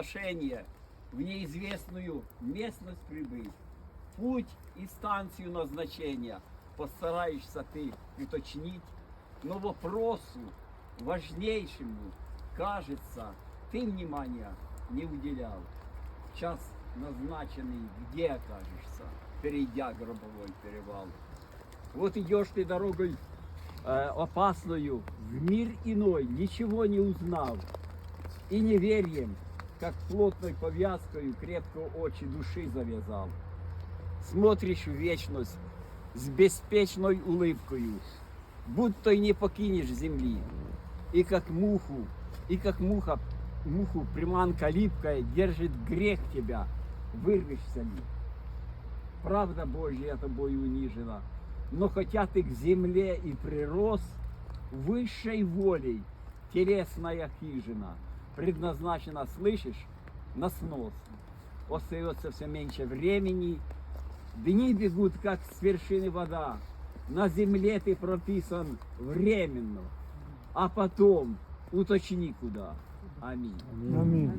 Приглашение в неизвестную местность прибыть. Путь и станцию назначения постараешься ты уточнить, но вопросу важнейшему, кажется, ты внимания не уделял. Час назначенный, где окажешься, перейдя гробовой перевал. Вот идешь ты дорогой э, опасною, в мир иной, ничего не узнал. И неверием, как плотной повязкою, крепко очи души завязал. Смотришь в вечность с беспечной улыбкою, будто и не покинешь земли. И как муху, и как муха, муху приманка липкая держит грех тебя, вырвешься ли. Правда Божья тобой унижена, но хотя ты к земле и прирос, высшей волей телесная хижина предназначена, слышишь, на снос. Остается все меньше времени, дни бегут, как с вершины вода, на земле ты прописан временно, а потом уточни куда. Аминь. Амінь.